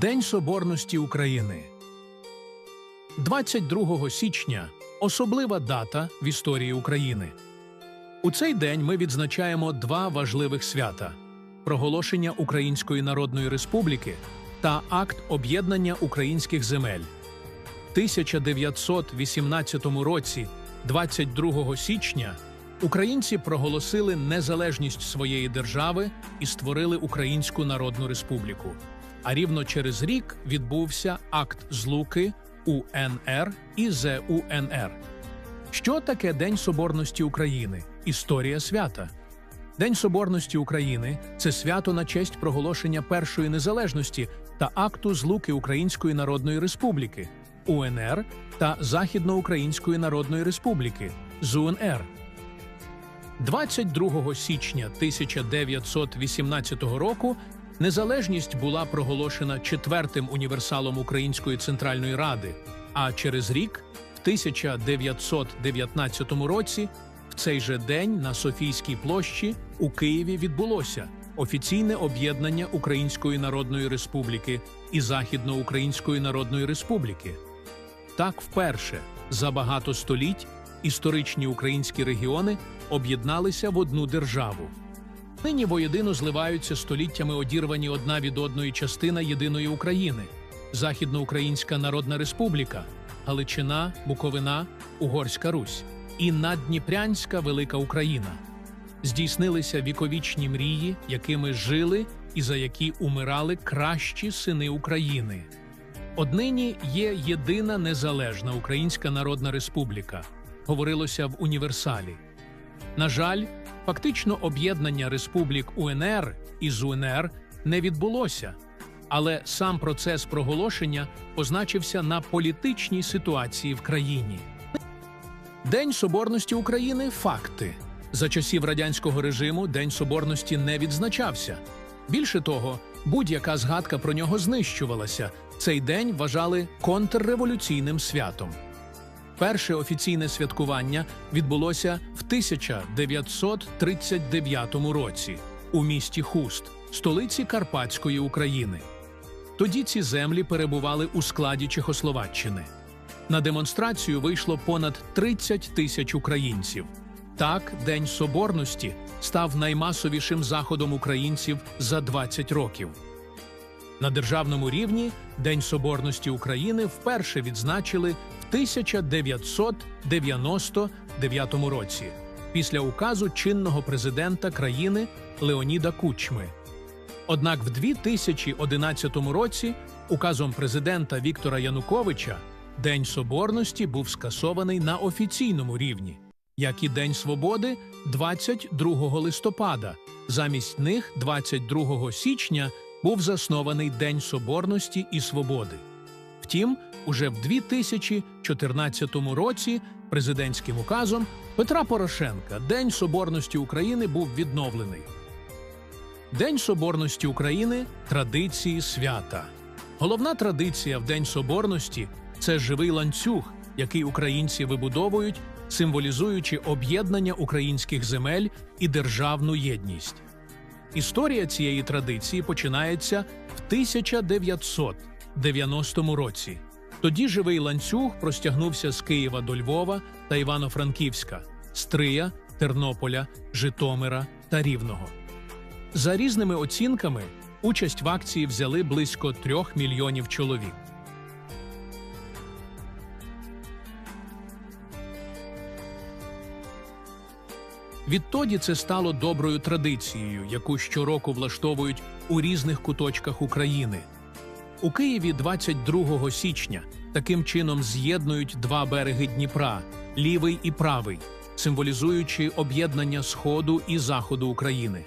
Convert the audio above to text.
День Соборності України. 22 січня особлива дата в історії України. У цей день ми відзначаємо два важливих свята: проголошення Української Народної Республіки та акт об'єднання українських земель. 1918 році, 22 січня, українці проголосили незалежність своєї держави і створили Українську Народну Республіку. А рівно через рік відбувся акт злуки УНР і ЗУНР. Що таке День Соборності України? Історія свята. День Соборності України це свято на честь проголошення першої незалежності та акту злуки Української Народної Республіки УНР та Західноукраїнської Народної Республіки ЗУНР. 22 січня 1918 року незалежність була проголошена четвертим універсалом Української Центральної Ради, а через рік, в 1919 році, в цей же день на Софійській площі у Києві відбулося офіційне об'єднання Української Народної Республіки і Західноукраїнської Народної Республіки. Так вперше за багато століть історичні українські регіони об'єдналися в одну державу. Нині воєдино зливаються століттями одірвані одна від одної частина єдиної України Західноукраїнська Народна Республіка, Галичина, Буковина, Угорська Русь і Наддніпрянська Велика Україна. Здійснилися віковічні мрії, якими жили і за які умирали кращі сини України. Однині є єдина незалежна Українська Народна Республіка, говорилося в універсалі. На жаль, фактично об'єднання республік УНР і ЗУНР не відбулося, але сам процес проголошення позначився на політичній ситуації в країні. День Соборності України факти. За часів радянського режиму День Соборності не відзначався. Більше того, будь-яка згадка про нього знищувалася. Цей день вважали контрреволюційним святом. Перше офіційне святкування відбулося в 1939 році у місті Хуст, столиці Карпатської України. Тоді ці землі перебували у складі Чехословаччини. На демонстрацію вийшло понад 30 тисяч українців. Так, День Соборності став наймасовішим заходом українців за 20 років. На державному рівні День Соборності України вперше відзначили 1999 році після указу чинного президента країни Леоніда Кучми. Однак в 2011 році указом президента Віктора Януковича День Соборності був скасований на офіційному рівні, як і День Свободи 22 листопада. Замість них 22 січня був заснований День Соборності і Свободи. Втім, уже в 2014 році президентським указом Петра Порошенка День Соборності України був відновлений. День Соборності України традиції свята. Головна традиція в День Соборності це живий ланцюг, який українці вибудовують, символізуючи об'єднання українських земель і державну єдність. Історія цієї традиції починається в 1990 році. Тоді живий ланцюг простягнувся з Києва до Львова та Івано-Франківська, Стрия, Тернополя, Житомира та Рівного. За різними оцінками, участь в акції взяли близько трьох мільйонів чоловік. Відтоді це стало доброю традицією, яку щороку влаштовують у різних куточках України. У Києві 22 січня таким чином з'єднують два береги Дніпра лівий і правий, символізуючи об'єднання Сходу і Заходу України.